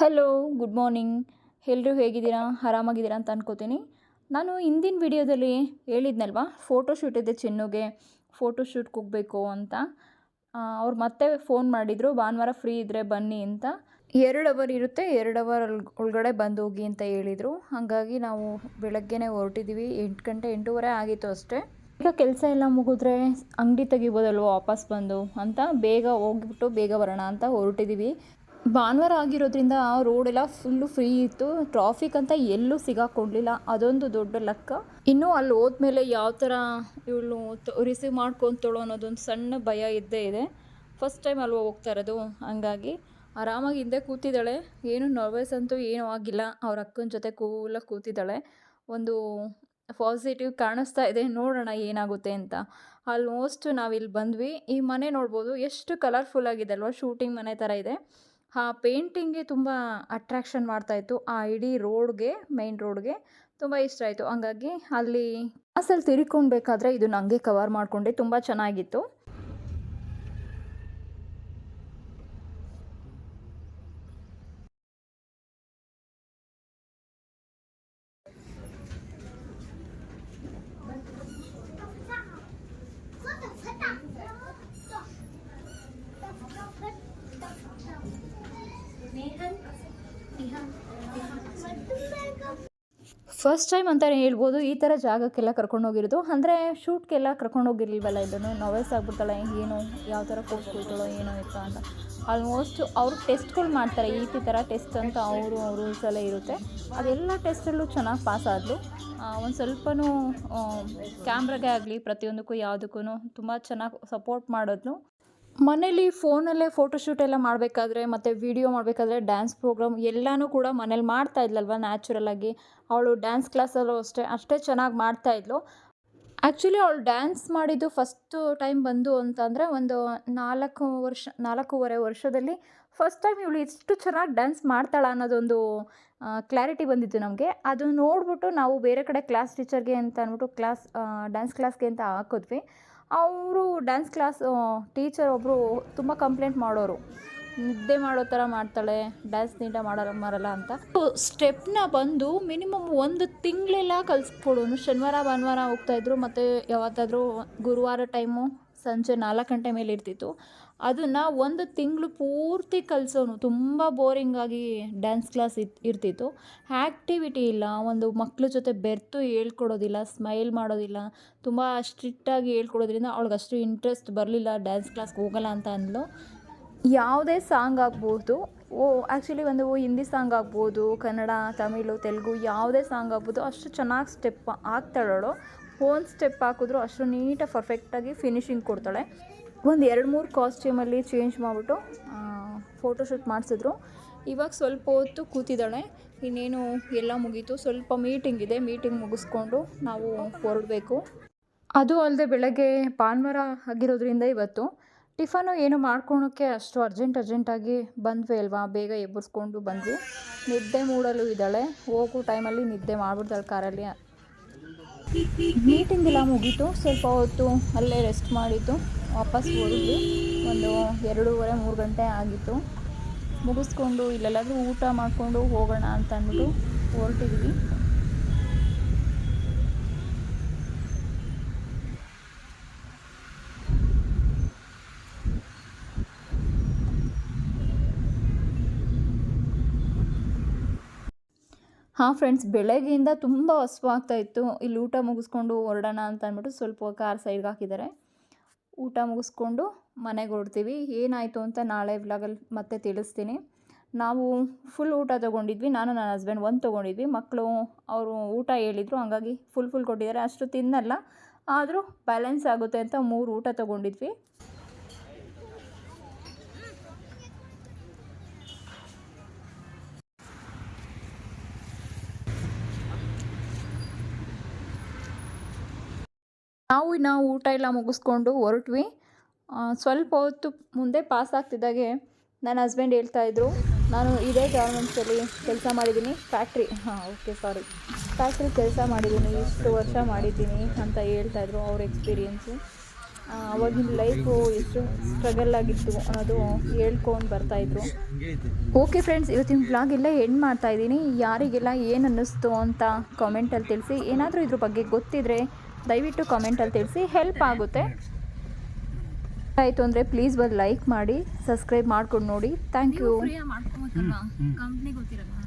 Hello good morning ಎಲ್ಲರೂ ಹೇಗಿದ್ದೀರಾ? ಆರಾಮಾಗಿದ್ದೀರಾ ಅಂತ ಅನ್ಕೋತೀನಿ. ನಾನು ಹಿಂದಿನ ವಿಡಿಯೋದಲ್ಲಿ ಹೇಳಿದ್ನಲ್ವಾ? ಫೋಟೋ ಶೂಟ್ ಇದೆ ಚಿನ್ನುಗೆ. ಫೋಟೋ ಶೂಟ್ಗೆ ಹೋಗಬೇಕು ಅಂತ. ಅವ್ರು ಮತ್ತೆ ಫೋನ್ ಮಾಡಿದರು, ಭಾನುವಾರ ಫ್ರೀ ಇದ್ದರೆ ಬನ್ನಿ ಅಂತ. ಎರಡು ಅವರ್ ಇರುತ್ತೆ, ಎರಡು ಅವರ್ ಒಳಗಡೆ ಬಂದು ಹೋಗಿ ಅಂತ ಹೇಳಿದರು. ಹಾಗಾಗಿ ನಾವು ಬೆಳಗ್ಗೆನೇ ಹೊರಟಿದ್ದೀವಿ ಎಂಟು ಗಂಟೆ, ಎಂಟೂವರೆ ಆಗಿತ್ತು ಅಷ್ಟೇ. ಈಗ ಕೆಲಸ ಎಲ್ಲ ಮುಗಿದ್ರೆ ಅಂಗಡಿ ತೆಗಿಬೋದಲ್ವ ವಾಪಸ್ ಬಂದು ಅಂತ ಬೇಗ ಹೋಗ್ಬಿಟ್ಟು ಬೇಗ ಬರೋಣ ಅಂತ ಹೊರಟಿದ್ದೀವಿ ಭಾನುವಾರ ಆಗಿರೋದ್ರಿಂದ ರೋಡೆಲ್ಲ ಫುಲ್ಲು ಫ್ರೀ ಇತ್ತು. ಟ್ರಾಫಿಕ್ ಅಂತ ಎಲ್ಲೂ ಸಿಗಾಕೊಂಡಿಲ್ಲ. ಅದೊಂದು ದೊಡ್ಡ ಲೆಕ್ಕ. ಇನ್ನು ಅಲ್ಲಿ ಹೋದ್ಮೇಲೆ ಯಾವ ಥರ ಇವಳು ರಿಸೀವ್ ಮಾಡ್ಕೊತಳು ಅನ್ನೋದೊಂದು ಸಣ್ಣ ಭಯ ಇದ್ದೇ ಇದೆ. ಫಸ್ಟ್ ಟೈಮ್ ಅಲ್ವಾ ಹೋಗ್ತಾ ಇರೋದು? ಹಂಗಾಗಿ ಆರಾಮಾಗಿ ಹಿಂದೆ ಕೂತಿದ್ದಾಳೆ. ಏನು ನರ್ವಸ್ ಅಂತೂ ಏನೂ ಆಗಿಲ್ಲ. ಅವ್ರ ಅಕ್ಕನ ಜೊತೆ ಕೂಲಾಗಿ ಕೂತಿದ್ದಾಳೆ. ಒಂದು ಪಾಸಿಟಿವ್ ಕಾಣಿಸ್ತಾ ಇದೆ. ನೋಡೋಣ ಏನಾಗುತ್ತೆ ಅಂತ. ಆಲ್ಮೋಸ್ಟ್ ನಾವಿಲ್ಲಿ ಬಂದ್ವಿ. ಈ ಮನೆ ನೋಡ್ಬೋದು. ಎಷ್ಟು ಕಲರ್ಫುಲ್ ಆಗಿದೆ ಅಲ್ವಾ? ಶೂಟಿಂಗ್ ಮನೆ ಥರ ಇದೆ. ಆ ಪೇಂಟಿಂಗ್ಗೆ ತುಂಬ ಅಟ್ರ್ಯಾಕ್ಷನ್ ಮಾಡ್ತಾಯಿತ್ತು. ಆ ಇಡೀ ರೋಡ್ಗೆ, ಮೈನ್ ರೋಡ್ಗೆ ತುಂಬ ಇಷ್ಟ ಆಯಿತು. ಹಂಗಾಗಿ ಅಲ್ಲಿ ಅಸಲು ತಿರ್ಕೊಳ್ಬೇಕಾದ್ರೆ ಇದು ನನಗೆ ಕವರ್ ಮಾಡಿಕೊಂಡೆ. ತುಂಬ ಚೆನ್ನಾಗಿತ್ತು. ಫಸ್ಟ್ ಟೈಮ್ ಅಂತಲೇ ಹೇಳ್ಬೋದು, ಈ ಥರ ಜಾಗಕ್ಕೆಲ್ಲ ಕರ್ಕೊಂಡೋಗಿರೋದು ಅಂದರೆ ಶೂಟ್ಗೆಲ್ಲ ಕರ್ಕೊಂಡೋಗಿರ್ಲಿಲ್ವಲ್ಲ ಇದನ್ನು? ನರ್ವಸ್ ಆಗ್ಬಿಡ್ತಾಳೆ ಏನು, ಯಾವ ಥರ ಕೂತ್ಕೊಳ್ತಾಳೋ ಏನೋ ಇತ್ತ ಅಂತ. ಆಲ್ಮೋಸ್ಟ್ ಅವರು ಟೆಸ್ಟ್ಗಳು ಮಾಡ್ತಾರೆ, ಈ ಥರ ಟೆಸ್ಟ್ ಅಂತ ಅವರು ರೂಲ್ಸ್ ಎಲ್ಲ ಇರುತ್ತೆ. ಅದೆಲ್ಲ ಟೆಸ್ಟಲ್ಲೂ ಚೆನ್ನಾಗಿ ಪಾಸ್ ಒಂದು ಸ್ವಲ್ಪನೂ ಕ್ಯಾಮ್ರಾಗೆ ಆಗಲಿ, ಪ್ರತಿಯೊಂದಕ್ಕೂ ಯಾವುದಕ್ಕೂ ತುಂಬ ಚೆನ್ನಾಗಿ ಸಪೋರ್ಟ್ ಮಾಡಿದ್ಲು. ಮನೇಲಿ ಫೋನಲ್ಲೇ ಫೋಟೋಶೂಟ್ ಎಲ್ಲ ಮಾಡಬೇಕಾದ್ರೆ, ಮತ್ತು ವಿಡಿಯೋ ಮಾಡಬೇಕಾದ್ರೆ ಡ್ಯಾನ್ಸ್ ಪ್ರೋಗ್ರಾಮ್ ಎಲ್ಲನೂ ಕೂಡ ಮನೇಲಿ ಮಾಡ್ತಾ ಇದ್ಲಲ್ವ ನ್ಯಾಚುರಲಾಗಿ ಅವಳು ಡ್ಯಾನ್ಸ್ ಕ್ಲಾಸಲ್ಲೂ ಅಷ್ಟೇ ಅಷ್ಟೇ ಚೆನ್ನಾಗಿ ಮಾಡ್ತಾಯಿದ್ಲು ಆ್ಯಕ್ಚುಲಿ ಅವಳು ಡ್ಯಾನ್ಸ್ ಮಾಡಿದ್ದು ಫಸ್ಟು ಟೈಮ್ ಬಂದು ಅಂತಂದರೆ ಒಂದು ನಾಲ್ಕು ವರ್ಷ, ನಾಲ್ಕೂವರೆ ವರ್ಷದಲ್ಲಿ ಫಸ್ಟ್ ಟೈಮ್ ಇವಳು ಇಷ್ಟು ಚೆನ್ನಾಗಿ ಡ್ಯಾನ್ಸ್ ಮಾಡ್ತಾಳ ಅನ್ನೋದೊಂದು ಕ್ಲಾರಿಟಿ ಬಂದಿತ್ತು ನಮಗೆ. ಅದು ನೋಡಿಬಿಟ್ಟು ನಾವು ಬೇರೆ ಕಡೆ ಕ್ಲಾಸ್ ಟೀಚರ್ಗೆ ಅಂತ ಅಂದ್ಬಿಟ್ಟು ಕ್ಲಾಸ್ ಡ್ಯಾನ್ಸ್ ಕ್ಲಾಸ್ಗೆ ಅಂತ ಹಾಕಿದ್ವಿ. ಅವರು ಡ್ಯಾನ್ಸ್ ಕ್ಲಾಸ್ ಟೀಚರ್ ಒಬ್ಬರು ತುಂಬ ಕಂಪ್ಲೇಂಟ್ ಮಾಡೋರು. ನಿದ್ದೆ ಮಾಡೋ ಥರ ಮಾಡ್ತಾಳೆ ಡ್ಯಾನ್ಸ್ ನೀಟ ಮಾಡಲ್ಲ ಮಾರಲ್ಲ ಅಂತ. ಸ್ಟೆಪ್ನ ಬಂದು ಮಿನಿಮಮ್ ಒಂದು ತಿಂಗಳೆಲ್ಲ ಕಲಿಸ್ಕೊಡು ಶನಿವಾರ, ಭಾನುವಾರ ಹೋಗ್ತಾಯಿದ್ರು ಮತ್ತು ಯಾವತ್ತಾದರೂ ಗುರುವಾರ ಟೈಮು ಸಂಜೆ ನಾಲ್ಕು ಗಂಟೆ ಮೇಲೆ ಇರ್ತಿತ್ತು. ಅದನ್ನು ಒಂದು ತಿಂಗಳು ಪೂರ್ತಿ ಕಲಿಸೋನು. ತುಂಬ ಬೋರಿಂಗಾಗಿ ಡ್ಯಾನ್ಸ್ ಕ್ಲಾಸ್ ಇತ್ ಇರ್ತಿತ್ತು. ಆ್ಯಕ್ಟಿವಿಟಿ ಇಲ್ಲ. ಒಂದು ಮಕ್ಕಳ ಜೊತೆ ಬೆರ್ತು ಹೇಳ್ಕೊಡೋದಿಲ್ಲ ಸ್ಮೈಲ್ ಮಾಡೋದಿಲ್ಲ. ತುಂಬ ಸ್ಟ್ರಿಕ್ಟಾಗಿ ಹೇಳ್ಕೊಡೋದ್ರಿಂದ ಅವಳಿಗೆ ಅಷ್ಟು ಇಂಟ್ರೆಸ್ಟ್ ಬರಲಿಲ್ಲ ಡ್ಯಾನ್ಸ್ ಕ್ಲಾಸ್ಗೆ ಹೋಗಲ್ಲ ಅಂತ ಅಂದ್ಲು. ಯಾವುದೇ ಸಾಂಗ್ ಆಗ್ಬೋದು. ಓ ಆ್ಯಕ್ಚುಲಿ ಒಂದು ಹಿಂದಿ ಸಾಂಗ್ ಆಗ್ಬೋದು, ಕನ್ನಡ, ತಮಿಳು, ತೆಲುಗು ಯಾವುದೇ ಸಾಂಗ್ ಆಗ್ಬೋದು, ಅಷ್ಟು ಚೆನ್ನಾಗಿ ಸ್ಟೆಪ್ ಆಗ್ತಾಳವಳು ಒಂದು ಸ್ಟೆಪ್ ಹಾಕಿದ್ರು ಅಷ್ಟು ನೀಟಾಗಿ ಪರ್ಫೆಕ್ಟಾಗಿ ಫಿನಿಶಿಂಗ್ ಕೊಡ್ತಾಳೆ. ಒಂದು ಎರಡು ಮೂರು ಕಾಸ್ಟ್ಯೂಮಲ್ಲಿ ಚೇಂಜ್ ಮಾಡಿಬಿಟ್ಟು ಫೋಟೋಶೂಟ್ ಮಾಡಿಸಿದ್ರು. ಇವಾಗ ಸ್ವಲ್ಪ ಹೊತ್ತು ಕೂತಿದ್ದಾಳೆ. ಇನ್ನೇನು ಎಲ್ಲ ಮುಗೀತು. ಸ್ವಲ್ಪ ಮೀಟಿಂಗ್ ಇದೆ. ಮೀಟಿಂಗ್ ಮುಗಿಸ್ಕೊಂಡು ನಾವು ಹೊರಡಬೇಕು. ಅದು ಅಲ್ಲದೆ ಬೆಳಗ್ಗೆ ಭಾನುವಾರ ಆಗಿರೋದ್ರಿಂದ ಇವತ್ತು ಟಿಫನು ಏನು ಮಾಡ್ಕೊಳೋಕ್ಕೆ ಅಷ್ಟು ಅರ್ಜೆಂಟ್ ಅರ್ಜೆಂಟಾಗಿ ಬಂದ್ವಿ ಅಲ್ವಾ? ಬೇಗ ಎಬ್ಬರಿಸ್ಕೊಂಡು ಬಂದ್ವಿ. ನಿದ್ದೆ ಮೂಡಲು ಇದ್ದಾಳೆ. ಹೋಗೋ ಟೈಮಲ್ಲಿ ನಿದ್ದೆ ಮಾಡ್ಬಿಡ್ತಾಳೆ ಕಾರಲ್ಲಿ. ಮೀಟಿಂಗ್ ಎಲ್ಲ ಮುಗೀತು. ಸ್ವಲ್ಪ ಹೊತ್ತು ಅಲ್ಲೇ ರೆಸ್ಟ್ ಮಾಡಿದ್ದು. ವಾಪಸ್ ಹೋಗಿದ್ವಿ ಒಂದು ಎರಡೂವರೆ, ಮೂರು ಗಂಟೆ ಆಗಿತ್ತು. ಮುಗಿಸ್ಕೊಂಡು ಇಲ್ಲೆಲ್ಲಾದರೂ ಊಟ ಮಾಡಿಕೊಂಡು ಹೋಗೋಣ ಅಂತ ಅಂದ್ಬಿಟ್ಟು ಹೊರಟಿದ್ವಿ. ಹಾಂ ಫ್ರೆಂಡ್ಸ್ ಬೆಳಗ್ಗೆಯಿಂದ ತುಂಬ ಹಸ್ವಾಗ್ತಾ ಇತ್ತು. ಇಲ್ಲಿ ಊಟ ಮುಗಿಸ್ಕೊಂಡು ಹೊರಡೋಣ ಅಂತ ಅಂದ್ಬಿಟ್ಟು ಸ್ವಲ್ಪ ಕಾರ್ ಸೈಡ್ಗೆ ಹಾಕಿದ್ದಾರೆ. ಊಟ ಮುಗಿಸ್ಕೊಂಡು ಮನೆಗೆ ಹೊರಡ್ತೀವಿ. ಏನಾಯಿತು ಅಂತ ನಾಳೆ ವ್ಲಾಗಲ್ಲಿ ಮತ್ತೆ ತಿಳಿಸ್ತೀನಿ. ನಾವು ಫುಲ್ ಊಟ ತೊಗೊಂಡಿದ್ವಿ. ನಾನು, ನನ್ನ ಹಸ್ಬೆಂಡ್ ಒಂದು ತೊಗೊಂಡಿದ್ವಿ. ಮಕ್ಕಳು ಅವರು ಊಟ ಹೇಳಿದರು. ಹಂಗಾಗಿ ಫುಲ್ ಫುಲ್ ಕೊಟ್ಟಿದ್ದಾರೆ. ಅಷ್ಟು ತಿನ್ನಲ್ಲ. ಆದರೂ ಬ್ಯಾಲೆನ್ಸ್ ಆಗುತ್ತೆ ಅಂತ ಮೂರು ಊಟ ತೊಗೊಂಡಿದ್ವಿ. ನಾವು ನಾವು ಊಟ ಎಲ್ಲ ಮುಗಿಸ್ಕೊಂಡು ಹೊರಟ್ವಿ. ಸ್ವಲ್ಪ ಹೊತ್ತು ಮುಂದೆ ಪಾಸ್ ಆಗ್ತಿದ್ದಾಗೆ ನನ್ನ ಹಸ್ಬೆಂಡ್ ಹೇಳ್ತಾಯಿದ್ರು ನಾನು ಇದೇ ಗಾರ್ಮೆಂಟ್ಸಲ್ಲಿ ಕೆಲಸ ಮಾಡಿದ್ದೀನಿ. ಫ್ಯಾಕ್ಟ್ರಿ ಹಾಂ ಓಕೆ ಸಾರಿ ಫ್ಯಾಕ್ಟ್ರಿ ಕೆಲಸ ಮಾಡಿದ್ದೀನಿ. ಇಷ್ಟು ವರ್ಷ ಮಾಡಿದ್ದೀನಿ ಅಂತ ಹೇಳ್ತಾ ಇದ್ರು ಅವ್ರ ಎಕ್ಸ್ಪೀರಿಯೆನ್ಸು ಅವಾಗಿನ ಲೈಫು ಎಷ್ಟು ಸ್ಟ್ರಗಲ್ ಆಗಿತ್ತು ಅನ್ನೋದು ಹೇಳ್ಕೊಂಡು ಬರ್ತಾಯಿದ್ರು ಓಕೆ ಫ್ರೆಂಡ್ಸ್ ಇವತ್ತಿನ ಬ್ಲಾಗ್ ಎಲ್ಲ ಎಂಡ್ ಮಾಡ್ತಾಯಿದ್ದೀನಿ ಯಾರಿಗೆಲ್ಲ ಏನು ಅನ್ನಿಸ್ತು ಅಂತ ಕಾಮೆಂಟಲ್ಲಿ ತಿಳಿಸಿ. ಏನಾದರೂ ಇದ್ರ ಬಗ್ಗೆ ಗೊತ್ತಿದ್ರೆ ದಯವಿಟ್ಟು ಕಾಮೆಂಟಲ್ಲಿ ತಿಳಿಸಿ. ಹೆಲ್ಪ್ ಆಗುತ್ತೆ. ಆಯಿತು ಅಂದರೆ ಪ್ಲೀಸ್ ಬಂದು ಲೈಕ್ ಮಾಡಿ ಸಬ್ಸ್ಕ್ರೈಬ್ ಮಾಡ್ಕೊಂಡು ನೋಡಿ. ಥ್ಯಾಂಕ್ ಯು ಮಾಡ್ಕೊಬೇಕಲ್ಲ ಕಂಪ್ನಿ ಗೊತ್ತಿರಲ್ಲ